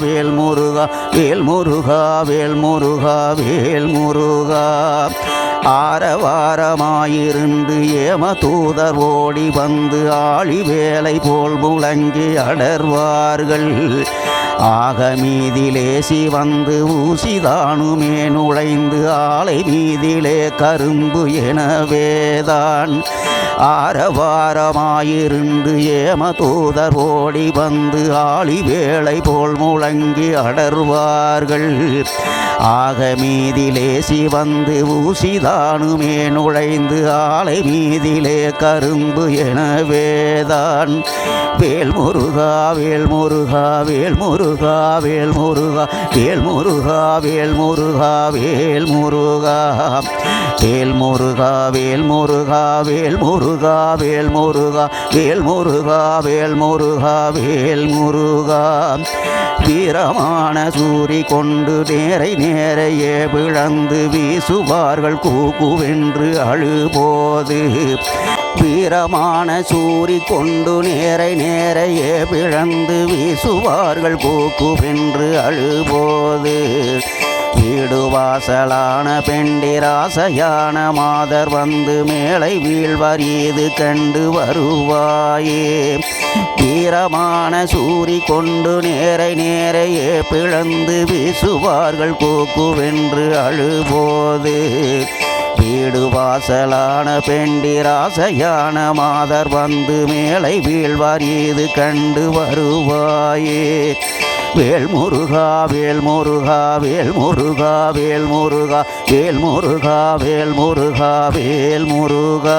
வேல் முருகா வேல் முருகா வேல் முருகா வேல் முருகா. ஆரவாரமாயிருந்து ஏம தூதர் ஓடி வந்து ஆழி வேலை போல் முழங்கி அடர்வார்கள். ஆக மீதிலேசி வந்து ஊசிதானுமே நுழைந்து ஆலை மீதிலே கரும்பு எனவேதான் ஆரவாரமாயிருந்து ஏம தூதர் ஓடி வந்து ஆளி வேளை போல் முழங்கி அடர்வார்கள். ஆக மீதிலேசி வந்து ஊசிதானுமே நுழைந்து ஆலை மீதிலே கரும்பு எனவேதான் வேல் முருகா வேல் முருகா வேல் முருகா வேல் முருகா வேல் முருகா வேல் முருகா வேல் முருகா வேல் முருகா வேல் முருகா வேல் முருகா வேல் முருகா வேல் முருகா வேல் முருகா வீரமான சூரி கொண்டு நேரை நேரையே விழந்து வீசுவார்கள் கூக்குவென்று அழுபோது வீரமான சூரி கொண்டு நேரை நேரையே பிழந்து வீசுவார்கள் கூக்குவென்று அழுபோது. வீடு வாசலான பெண்டிராசையான மாதர் வந்து மேலை வீழ்வரியது கண்டு வருவாயே. வீரமான சூரி கொண்டு நேரை நேரையே பிளந்து வீசுவார்கள் கூக்குவென்று அழுபோது. வீடு வாசலான பெண்டிராசையான மாதர் வந்து மேலை வீழ்வார் வீழ்வரியது கண்டு வருவாயே. வேல் முருகா வேல் முருகா வேல் முருகா வேல் முருகா வேல் முருகா வேல் முருகா வேல் முருகா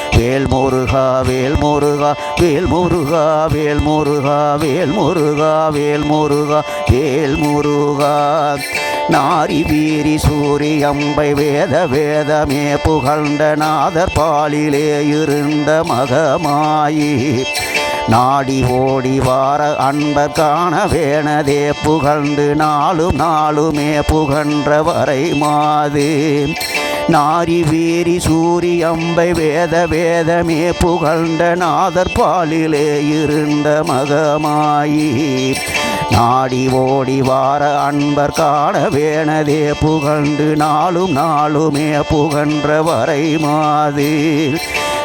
வேல் முருகா வேல் முருகா வேல் முருகா வேல் முருகா வேல் முருகா வேல் முருகா வேல் முருகா நாரி வீரி சூரிய அம்பை வேத வேதமே புகழ்ந்த நாதர் பாலிலே இருந்த மகமாயி. நாடி ஓடி வார அன்பர் காண வேணதே புகழ்ந்து நாளும் நாளுமே புகன்ற வரை மாது. நாரி வீரி சூரி அம்பை வேத வேதமே புகழ்ந்த நாதர் பாலிலே இருந்த மகமாயி. நாடி ஓடி வார அன்பர் காண வேணதே புகழ்ந்து நாளும் நாளுமே புகன்ற வரை மாதிரி.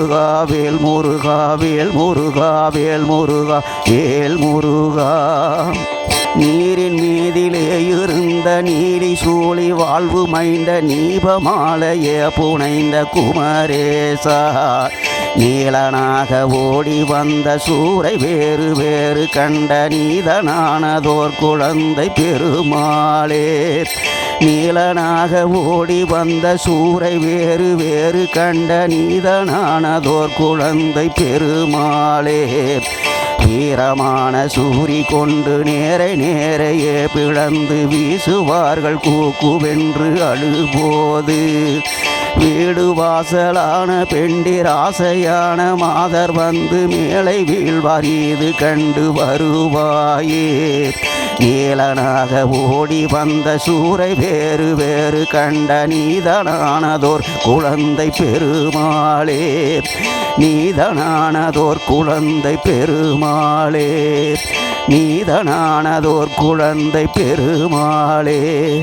முருகா வேல் முருகா வேல் முருகா வேல் முருகா வேல் முருகா. நீரின் மீதிலே இருந்த நீலி சூழி வாழ்வு மைந்த நீபமாலைய புனைந்த குமரேசா. நீலனாக ஓடி வந்த சூரை வேறு வேறு கண்ட நீதனானதோர் குழந்தை பெருமாளே. நீலனாக ஓடி வந்த சூரை வேறு வேறு கண்ட நீதனானதோர் குழந்தை பெருமாளே. வீரமான சூரி கொண்டு நேரை நேரையே பிளந்து வீசுவார்கள் கூக்குவென்று அழுபோது. வீடு வாசலான பெண்டிராசையான மாதர் வந்து மேலை வீழ்வார். இது கண்டு வருவாயே. நீலனாக ஓடி வந்த சூரை வேறு வேறு கண்ட நீதனானதோர் குழந்தை பெருமாளே. நீதனானதோர் குழந்தை பெருமாளே. நீதனானதோர் குழந்தை பெருமாளே.